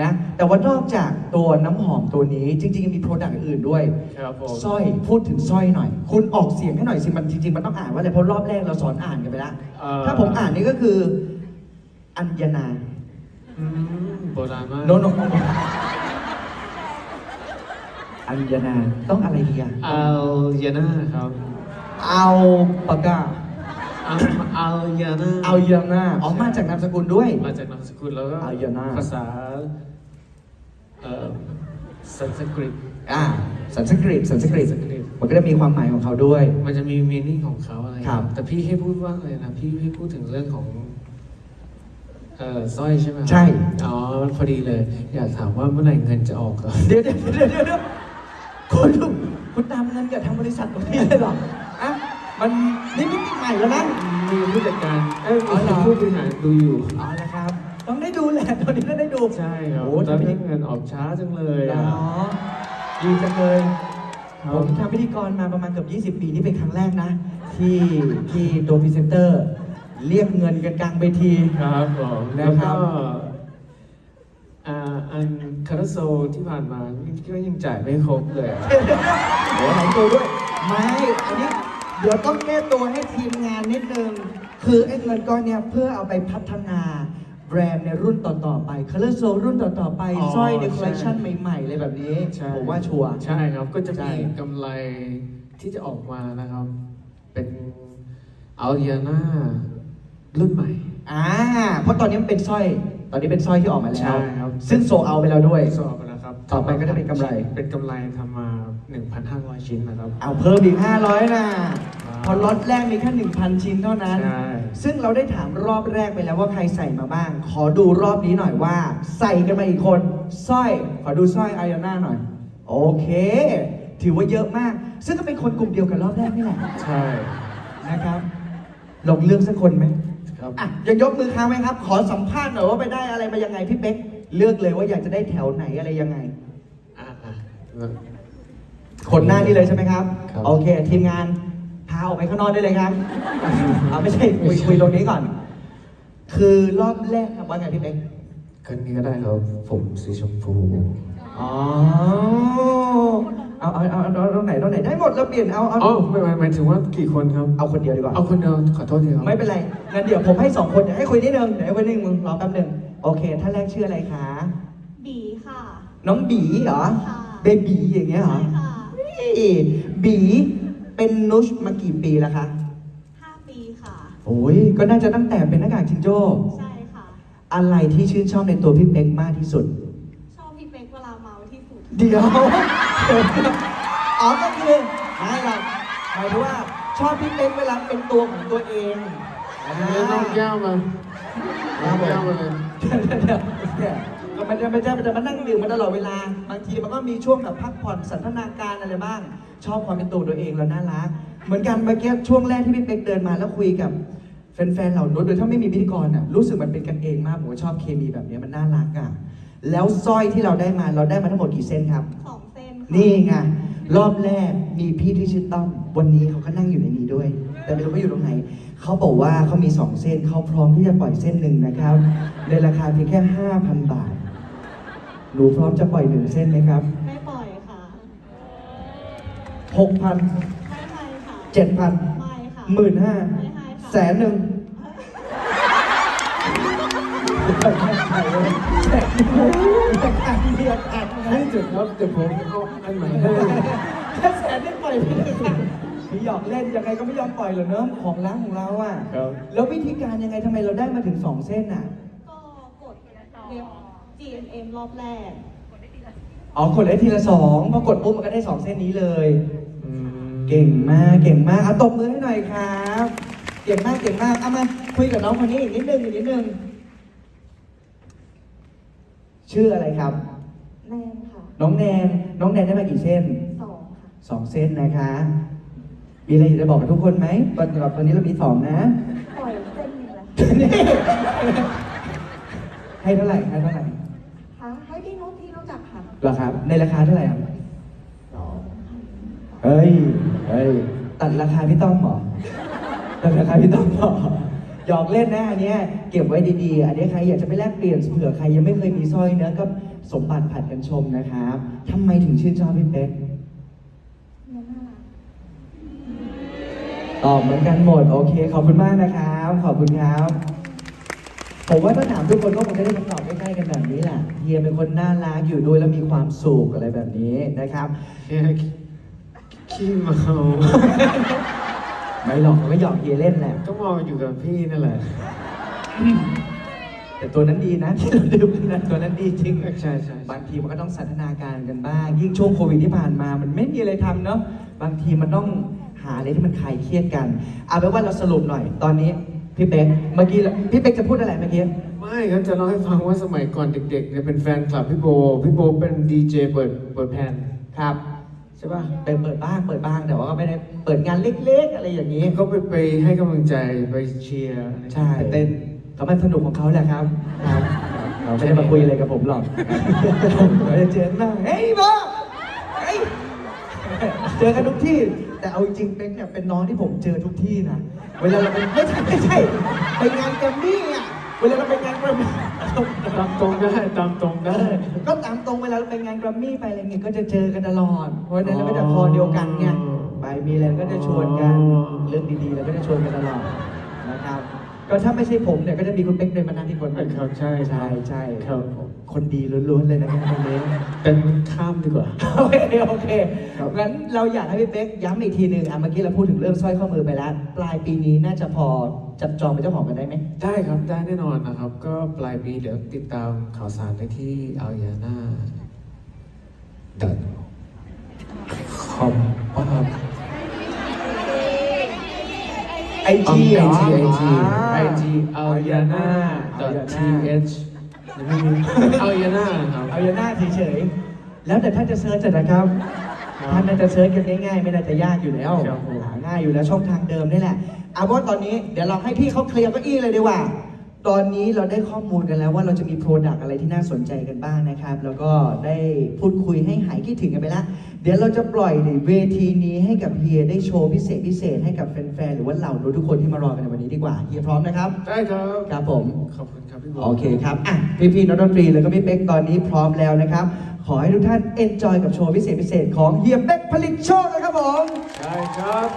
นะแต่ว่านอกจากตัวน้ำหอมตัวนี้จริงๆยังมีโปรดักต์อื่นๆด้วย ครับผมสร้อยพูดถึงสร้อยหน่อย คุณออกเสียงให้หน่อยสิมันจริงๆ มันต้องอ่านว่าอะไรเพราะรอบแรกเราสอนอ่านกันไปแล้ว เอ่อถ้าผมอ่านนี่ก็คือ อัญญนา อืมโบราณมากโนโนอัญญนาต้องอะไรดีอะอัลยาน่าครับ เอาปากกา อัลอัลยาน่าเอายานาออกมาจากนามสกุลด้วย มาจากนามสกุลแล้วก็อัลยาน่า ภาษาเอ่อสันสกฤต อ่าสันสกฤตสันสกฤตสันสกฤต มันก็จะมีความหมายของเขาด้วย มันจะมีมีนิ่งของเขาอะไรครับ แต่พี่ให้พูดว่าอะไรนะ พี่ให้พูดถึงเรื่องของเอ่อสร้อยใช่ไหมครับใช่ อ๋อมันพอดีเลย อยากถามว่าเมื่อไหร่เงินจะออกครับเดี๋ยวเดี๋ยวเดี๋ยวเดี๋ยวเดี๋ยวคุณคุณตามเงินกับทางบริษัทตรงนี้เลยเหรออะ มันนี่มิติใหม่แล้วนะ มีผู้จัดการเอ้ยอ๋อเหรมีอ ผู้บริหารดูอยู่ เอาละครับ ต้องได้ดูแหละตอนนี้ต้องได้ดูใช่ครับโอ้ตอนทำพินี้ธีเงินออกช้าจังเลยเหรอะอดีจังเลยครับ ผมทำพิธีกรมาประมาณเกือบ20 ปีนี่เป็นครั้งแรกนะ ที่ที่ตัวพรีเซนเตอร์ เรียกเงินกันกลางเวที ครับผมนะแล้วครัก็บอ่าอันคาราโซที่ผ่านมาก็ยังจ่ายไม่ครบเลยอะ โอ้หายตัวด้วย ไม่ อันนี้ เดี๋ยวต้องแก้ตัวให้ทีมงานนิดนึง คือไอ้เงินก้อนเนี้ยเพื่อเอาไปพัฒนาแบรนด์ในรุ่นต่อ ๆ ไป Color s o รุ่นต่อ ๆ ไปสร้อยในคอลเลคชันใหม่ๆอะไรแบบนี้ ใช่ผมว่าชัวร์ ใช่ครับ ก็จะใช่ มีกำไรที่จะออกมานะครับ เป็นอัลยาน่ารุ่นใหม่ อ่าเพราะตอนนี้มันเป็นสร้อย ตอนนี้เป็นสร้อยที่ออกมาแล้วใช่ครับซึ่งโซเอาไปแล้วด้วยสอบไปแล้วครับ ต่อไปก็จะเป็นกำไร เป็นกำไรทำมา 1,500 ชิ้นนะครับ เอาเพิ่มอีก 500 นะครับพอล็อตแรกมีแค่ 1,000 ชิ้นเท่านั้น ใช่ ซึ่งเราได้ถามรอบแรกไปแล้วว่าใครใส่มาบ้าง ขอดูรอบนี้หน่อยว่า ใส่กันมาอีกคนสร้อย ขอดูสร้อยไอ o น่าหน่อย โอเค ถือว่าเยอะมาก ซึ่งก็เป็นคนกลุ่มเดียวกันรอบแรกนี่แหละ ใช่ นะครับลองเลือกสักคนไหมครับ อะยังยกมือค้างไหมครับ ขอสัมภาษณ์หน่อยว่าไปได้อะไรมายังไงพี่เป๊ก เลือกเลยว่าอยากจะได้แถวไหนอะไรยังไง อะอะ คนหน้านี่เลยใช่ไหมครับ ครับ โอเคทีมงานพาออกไปข้างนอกได้เลยครับเอาไม่ใช่คุยคุยตรงนี้ก่อน คือรอบแรกครับว่าไงพี่เป๊กคนนี้ก็ได้ครับ ผมสีชมพู อ๋อเอาเอาเอาเอาตรงไหนตรงไหนได้หมดเราเปลี่ยนเอาเอาอ๋อไม่ไม่หมายถึงว่ากี่คนครับ เอาคนเดียวดีกว่า เอาคนเดียวขอโทษทีครับ ไม่เป็นไรงั้นเดี๋ยวผมให้สองคนเดี๋ยวให้คุยนิดนึงเดี๋ยวให้คุยนิดนึงมึงรอแป๊บหนึง โอเคถ้าแรกชื่ออะไรคะ บีค่ะ น้องบีเหรอ ค่ะ เบบีอย่างเงี้ยเหรอใช่ค่ะนี่บีเป็นนุชมากี่ปีแล้วคะ ห้าปีค่ะ โอ้ย ก็น่าจะตั้งแต่เป็นหน้ากากจิงโจ้ ใช่ค่ะ อะไรที่ชื่นชอบในตัวพี่เป๊กมากที่สุด ชอบพี่เป๊กเวลาเมาที่สุด เดี๋ยวอ๋อก็คือไม่หรอกหมายถึงว่าชอบพี่เป๊กเวลาเป็นตัวของตัวเองอ่าเดี๋ยวน้องแก้วมาน้องแก้วมาเลย เนี่ยก็มันจะมันจะมันจะมานั่งดื่มมาตลอดเวลา บางทีมันก็มีช่วงแบบพักผ่อนสันทนาการอะไรบ้าง ชอบความเป็นตัวตัวเองแล้วน่ารัก เหมือนกันเมื่อกี้ช่วงแรกที่พี่เป๊กเดินมาแล้วคุยกับแฟนๆเหล่านู้นโดยถ้าไม่มีพิธีกรอะรู้สึกมันเป็นกันเองมากผมว่าชอบเคมีแบบเนี้ยมันน่ารักอะแล้วสร้อยที่เราได้มาเราได้มาทั้งหมดกี่เส้นครับ สองเส้นค่ะนี่ไงรอบแรกมีพี่ที่ชื่อต้อมวันนี้เขาก็นั่งอยู่ในนี้ด้วย แต่ไม่รู้เขาอยู่ตรงไหน เขาบอกว่าเขามีสองเส้นเขาพร้อมที่จะปล่อยเส้นหนึ่งนะครับ ในราคาเพียงแค่ห้าพันบาท หนูพร้อมจะปล่อยหนึ่งเส้นไหมครับ ไม่ปล่อยค่ะหกพันไม่ให้ค่ะเจ็ดพันไม่ค่ะหมื่นห้าไม่ให้ค่ะแสนหนึ่งแสนหนึ่งเดียวอัดให้จุดครับเดี๋ยวผมเอาอันใหม่ให้ แค่แสนได้ปล่อยไปเลย ค่ะพี่หยอกเล่นยังไงก็ไม่ยอมปล่อยหรอกเนอะของร้านของเราอะครับ แล้ววิธีการยังไงทำไมเราได้มาถึงสองเส้นอะก็กดเว็บ GMM รอบแรก อ๋อกดได้ทีละสองพอกดปุ๊บมันก็ได้สองเส้นนี้เลย อืมเก่งมากเก่งมากเอาตบมือให้หน่อยครับเก่งมากเก่งมากเอามาคุยกับน้องคนนี้อีกนิดนึงอีกนิดนึงชื่ออะไรครับแนนค่ะน้องแนนน้องแนนได้มากี่เส้น สองค่ะ สองเส้นนะคะ มีอะไรอยากจะบอกกับทุกคนไหมตอนตอนนี้เรามีสองนะ ปล่อยเส้นหนึ่งแล้วนี่ให้เท่าไหร่ให้เท่าไหร่ค่ะให้พี่นุชที่รู้จักค่ะเหรอครับ ในราคาเท่าไหร่ครับสองเฮ้ยเฮ้ยตัดราคาพี่ต้อมเหรอตัดราคาพี่ต้อมเหรอหยอกเล่นนะอันเนี้ยเก็บไว้ดีๆ อันนี้ใครอยากจะไปแลกเปลี่ยนเผื่อใครยังไม่เคยมีสร้อยเนื้อก็สมบัติผัดกันชมนะครับทำไมถึงชื่นชอบพี่เป๊กเนี่ยน่ารัก ตอบเหมือนกันหมด โอเค ขอบคุณมากนะครับ ขอบคุณครับ ผมว่าถ้าถามทุกคนก็คงจะได้คำตอบใกล้ๆกันแบบนี้แหละเฮียเป็นคนน่ารักอยู่ด้วยแล้วมีความสุขอะไรแบบนี้นะครับ เฮียขี้เมาไม่หรอกเขาก็หยอกเฮียเล่นแหละ ก็เมาอยู่กับพี่นั่นแหละ แต่ตัวนั้นดีนะที่เราดื่มนะตัวนั้นดีจริง ใช่ใช่ บางทีมันก็ต้องสันทนาการกันบ้าง ยิ่งช่วงโควิดที่ผ่านมา มันไม่มีอะไรทำเนาะ บางทีมันต้องหาอะไรที่มันคลายเครียดกัน เอาเป็นว่าเราสรุปหน่อยตอนนี้พี่เป๊กเมื่อกี้พี่เป๊กจะพูดอะไรเมื่อกี้ ไม่ครับจะเล่าให้ฟังว่าสมัยก่อนเด็กๆเนี่ยเป็นแฟนคลับพี่โบ พี่โบเป็นดีเจเปิดเปิดแผ่นครับใช่ป่ะไปเปิดบ้างเปิดบ้างแต่ว่าก็ไม่ได้เปิดงานเล็ก ๆ อะไรอย่างนี้ก็ไปไปให้กำลังใจไปเชียร์ใช่เต้นเขามันสนุกของเขาแหละครับครับเขาไม่ได้มาคุยอะไรกับผมหรอกเราจะเจอหน้าเฮ้ยบอเฮ้ยเจอกันทุกที่ แต่เอาจริงๆเป็กเนี่ยเป็นน้องที่ผมเจอทุกที่นะ เวลาเราไปไม่ใช่ไม่ใช่ไปงานแกรมมี่อะเวลาเราไปงานแกรมมี่ตามตรงได้ตามตรงเอได้อก็ตามตรงเวลาเราไปงานแกรมมี่ไปอะไรเงี้ยก็จะเจอกันตลอดเพราะฉะนั้นเราก็จะคอเดียวกันไงไปมีอะไรก็จะชวนกันเรื่องดีๆเราก็จะชวนกันตลอดนะครับ ก็ถ้าไม่ใช่ผมเนี่ยก็จะมีคุณเป๊กเดินมานั่งที่คนครับใช่ใช่ใช่ครับผมคนดีล้วนๆเลยนะครับคนนี้เป็นข้ามดีกว่าโอเคโอเคครับงั้นเราอยากให้พี่เป๊กย้ำอีกทีหนึ่งอะเมื่อกี้เราพูดถึงเรื่องสร้อยข้อมือไปแล้ว ปลายปีนี้น่าจะพอจับจองเป็นเจ้าของกันได้ไหมได้ครับได้แน่นอนนะครับ ก็ปลายปีเดี๋ยวติดตามข่าวสารได้ที่อาญาน่าดัดคอมครับ ไอจีเหรอไอจีไอจีอ่าไอจีอาญาน่า .th ไม่มีอาญาน่าครับเอาอย่าหน้าเฉยๆ แล้วแต่ท่านจะเซิร์ชนะครับครับ ท่านน่าจะเซิร์ชกันง่ายๆ ไม่น่าจะยากอยู่แล้วครับผมหาง่ายอยู่แล้วช่องทางเดิมนี่แหละเอาว่าตอนนี้เดี๋ยวเราให้พี่เขาเคลียร์เก้าอี้เลยดีกว่า ตอนนี้เราได้ข้อมูลกันแล้วว่าเราจะมีโปรดักต์อะไรที่น่าสนใจกันบ้างนะครับ แล้วก็ได้พูดคุยให้หายคิดถึงกันไปแล้วเดี๋ยวเราจะปล่อยในเวทีนี้ให้กับเฮียได้โชว์พิเศษพิเศษให้กับแฟนๆหรือว่าเหล่าทุกคนที่มารอกันในวันนี้ดีกว่าเฮียพร้อมนะครับได้ครับ ครับผมขอบคุณครับพี่โบโอเคครับอะพี่ๆนักดนตรีแล้วก็พี่เป๊กตอนนี้พร้อมแล้วนะครับ ขอให้ทุกท่านเอนจอยกับโชว์พิเศษพิเศษของเฮียเป๊กผลิตโชคนะครับผมได้ครับ